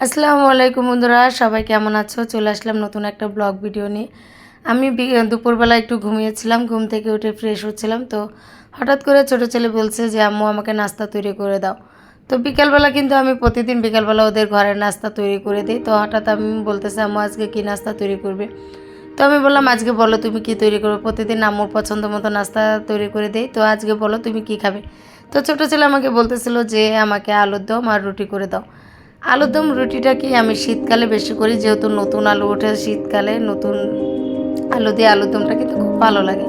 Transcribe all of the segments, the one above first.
আসসালামু আলাইকুম বন্ধুরা, সবাই কেমন আছো? চলে আসলাম নতুন একটা ব্লগ ভিডিও নিয়ে। আমি দুপুরবেলা একটু ঘুমিয়েছিলাম, ঘুম থেকে উঠে ফ্রেশ হচ্ছিলাম, তো হঠাৎ করে ছোটো ছেলে বলছে যে, আম্মু, আমাকে নাস্তা তৈরি করে দাও। তো বিকালবেলা কিন্তু আমি প্রতিদিন বিকালবেলা ওদের ঘরের নাস্তা তৈরি করে দিই, তো হঠাৎ আমি বলতেছে, আম্মু, আজকে কী নাস্তা তৈরি করবে? তো আমি বললাম, আজকে বলো, তুমি কি তৈরি করবে? প্রতিদিন আম্মুর পছন্দ মতো নাস্তা তৈরি করে দেই, তো আজকে বলো, তুমি কি খাবে? তো ছোটো ছেলে আমাকে বলতেছিল যে, আমাকে আলুর দম আর রুটি করে দাও। আলুর দম রুটিটা কি আমি শীতকালে বেশি করি? যেহেতু নতুন আলু ওঠে শীতকালে, নতুন আলু দিয়ে আলুর দমটা কিন্তু খুব ভালো লাগে।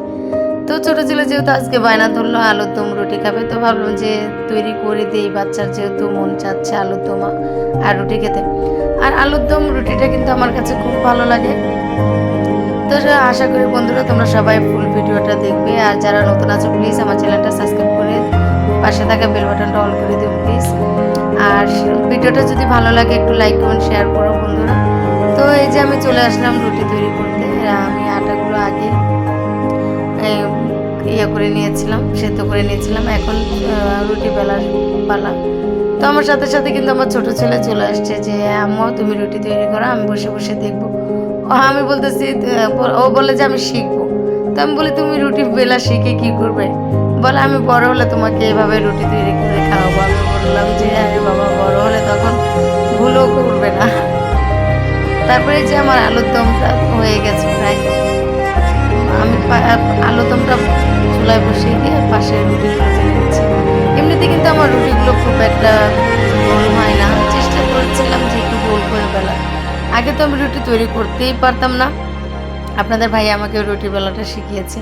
তো ছোটো ছেলে যেহেতু আজকে বায়না ধরলো আলুর দম রুটি খাবে, তো ভাবলাম যে তৈরি করে দিই, বাচ্চার যেহেতু মন চাচ্ছে আলুর দম আর রুটি খেতে। আর আলুর দম রুটিটা কিন্তু আমার কাছে খুব ভালো লাগে। তো আশা করি বন্ধুরা, তোমরা সবাই ফুল ভিডিওটা দেখবে। আর যারা নতুন আছো প্লিজ আমার চ্যানেলটা সাবস্ক্রাইব করে পাশে থাকা বেল বাটনটা অল করে প্লিজ আর ভিডিওটা যদি ভালো লাগে, একটু লাইক কমেন্ট শেয়ার করো বন্ধুরা। তো এই যে আমি চলে আসলাম রুটি তৈরি করতে। আমি আটাগুলো আগে ইয়ে করে নিয়েছিলাম, সেদ্ধ করে নিয়েছিলাম। এখন রুটি বেলার পালা। তো আমার সাথে সাথে কিন্তু আমার ছোট ছেলে চলে আসছে যে, আম্মু, তুমি রুটি তৈরি করো, আমি বসে বসে দেখব। আমি বলতেছি, ও বলে যে আমি শিখব। তো আমি বলি, তুমি রুটি বেলা শিখে কি করবে? বলে, আমি বড় হলে তোমাকে এভাবে রুটি তৈরি করে খাওয়াবো। আমি বললাম যে আরে বাবা, বড় হলে তখন ভুলও করবে না। তারপরে যে আমার আলুর দমটা হয়ে গেছে প্রায়, আমি আলুর দমটা চুলায় বসিয়ে দিয়ে পাশে রুটিগুলো জেনে নিচ্ছি এমনিতে কিন্তু আমার রুটিগুলো খুব একটা গোল হয় না। চেষ্টা করেছিলাম যে একটু গোল করে বেলা আগে তো আমি রুটি তৈরি করতেই পারতাম না। আপনাদের ভাই আমাকে রুটি বেলাটা শিখিয়েছে।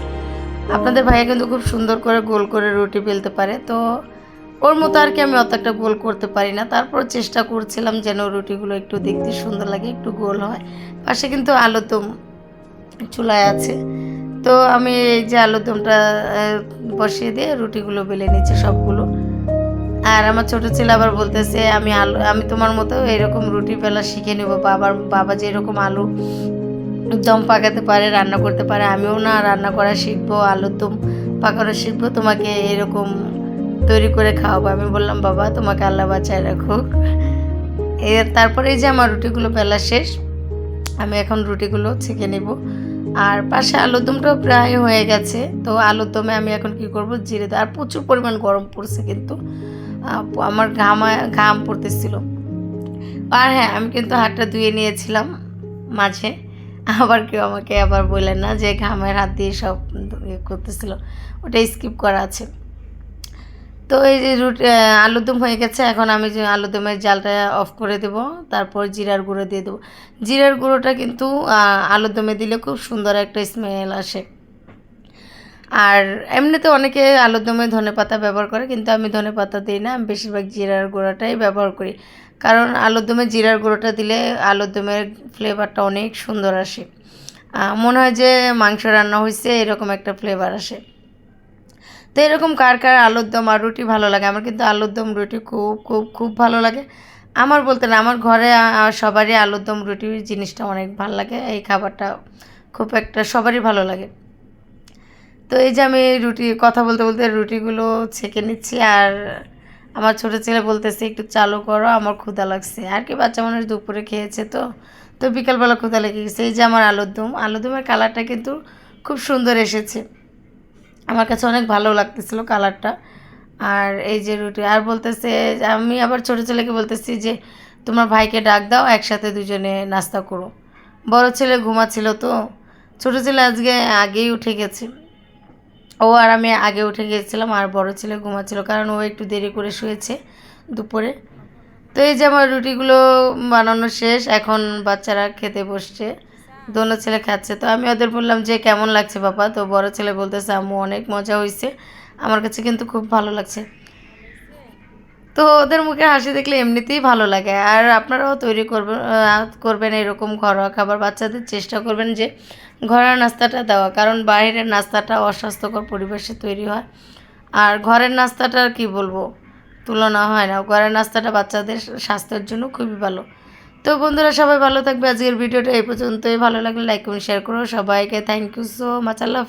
আপনাদের ভাইয়া কিন্তু খুব সুন্দর করে গোল করে রুটি ফেলতে পারে, তো ওর মতো আর কি আমি অত একটা গোল করতে পারি না। তারপর চেষ্টা করছিলাম যেন রুটিগুলো একটু দেখতে সুন্দর লাগে, একটু গোল হয়। পাশে কিন্তু আলুদম চুলায় আছে। তো আমি এই যে আলুদমটা বসিয়ে দিয়ে রুটিগুলো বেলে নিচ্ছি সবগুলো। আর আমার ছোট ছেলে আবার বলতেছে, আমি আলু, আমি তোমার মতো এরকম রুটি বেলা শিখে নেব। বাবার, বাবা যে এরকম আলু দম পাকাতে পারে, রান্না করতে পারে। আমিও না, রান্না করা শিখব, আলুর দম পাকানো শিখব, তোমাকে এরকম তৈরি করে খাওয়াবো। আমি বললাম, বাবা, তোমাকে আল্লাহ বাঁচায় রাখুক। এর তারপরে এই যে আমার রুটিগুলো বেলা শেষ, আমি এখন রুটিগুলো ছেঁকে নেব। আর পাশে আলুর দমটাও প্রায় হয়ে গেছে। তো আলুর দমে আমি এখন কি করব? জিরে আর প্রচুর পরিমাণ গরম পড়ছে কিন্তু। আমার ঘামা, ঘাম পড়তেছিল। আর হ্যাঁ আমি কিন্তু হাতটা ধুয়ে নিয়েছিলাম মাঝে। আবার কেউ আমাকে আবার বললেন না যে ঘামের হাত দিয়ে সব ইয়ে করতেছিল। ওটা স্কিপ করা আছে। তো এই যে রুটি আলুদম হয়ে গেছে। এখন আমি যে আলুদমের জালটা অফ করে দেব। তারপর জিরার গুঁড়ো দিয়ে দেবো। জিরার গুঁড়োটা কিন্তু আলুদমে দিলে খুব সুন্দর একটা স্মেল আসে। আর এমনিতে অনেকে আলুর দমে ধনে পাতা ব্যবহার করে, কিন্তু আমি ধনে পাতা দিই না, আমি বেশিরভাগ জিরার গুঁড়োটাই ব্যবহার করি। কারণ আলুর দমে জিরার গুঁড়োটা দিলে আলুর দমের ফ্লেভারটা অনেক সুন্দর আসে। মনে হয় যে মাংস রান্না হয়েছে এরকম একটা ফ্লেভার আসে। তো এরকম কার কার আলুর দম আর রুটি ভালো লাগে? আমার কিন্তু আলুর দম রুটি খুব খুব খুব ভালো লাগে। আমার বলতে না, আমার ঘরে সবারই আলুর দম রুটি জিনিসটা অনেক ভালো লাগে। এই খাবারটা খুব একটা সবারই ভালো লাগে। তো এই যে আমি রুটি, কথা বলতে বলতে রুটিগুলো ছেঁকে নিচ্ছি আর আমার ছোটো ছেলে বলতেছে, একটু চালু করো, আমার ক্ষুধা লাগছে। আর কি, বাচ্চা মানুষ দুপুরে খেয়েছে তো। তো বিকালবেলা ক্ষুধা লেগে গেছে। এই যে আমার আলুর দম, আলুর দমের কালারটা কিন্তু খুব সুন্দর এসেছে। আমার কাছে অনেক ভালো লাগতেছিল কালারটা। আর এই যে রুটি, আর বলতেছে, আমি আবার ছোটো ছেলেকে বলতেছি যে, তোমার ভাইকে ডাক দাও, একসাথে দুজনে নাস্তা করো। বড় ছেলে ঘুমাচ্ছিল তো। ছোটো ছেলে আজকে আগেই উঠে গেছে। ও আর আমি আগে উঠে গিয়েছিলাম, আর বড় ছেলে ঘুমাচ্ছিল, কারণ ও একটু দেরি করে শুয়েছে দুপুরে। তো এই যে আমার রুটিগুলো বানানো শেষ, এখন বাচ্চারা খেতে বসছে, দোনো ছেলে খাচ্ছে। তো আমি ওদের বললাম যে, কেমন লাগছে বাবা? তো বড় ছেলে বলতেছে, আম্মু অনেক মজা হয়েছে আমার কাছে কিন্তু খুব ভালো লাগছে। তো ওদের মুখে হাসি দেখলে এমনিতেই ভালো লাগে। আর আপনারাও তৈরি করবেন করবেন এরকম ঘরোয়া খাবার। বাচ্চাদের চেষ্টা করবেন যে ঘরের নাস্তাটা দেওয়া। কারণ বাইরের নাস্তাটা অস্বাস্থ্যকর পরিবেশে তৈরি হয়। আর ঘরের নাস্তাটা কি বলব? তুলনা হয় না। ঘরের নাস্তাটা বাচ্চাদের স্বাস্থ্যের জন্য খুবই ভালো। তো বন্ধুরা, সবাই ভালো থাকবে। আজকের ভিডিওটা এই পর্যন্তই। ভালো লাগলে লাইক করুন শেয়ার করো। সবাইকে thank you so much Allah.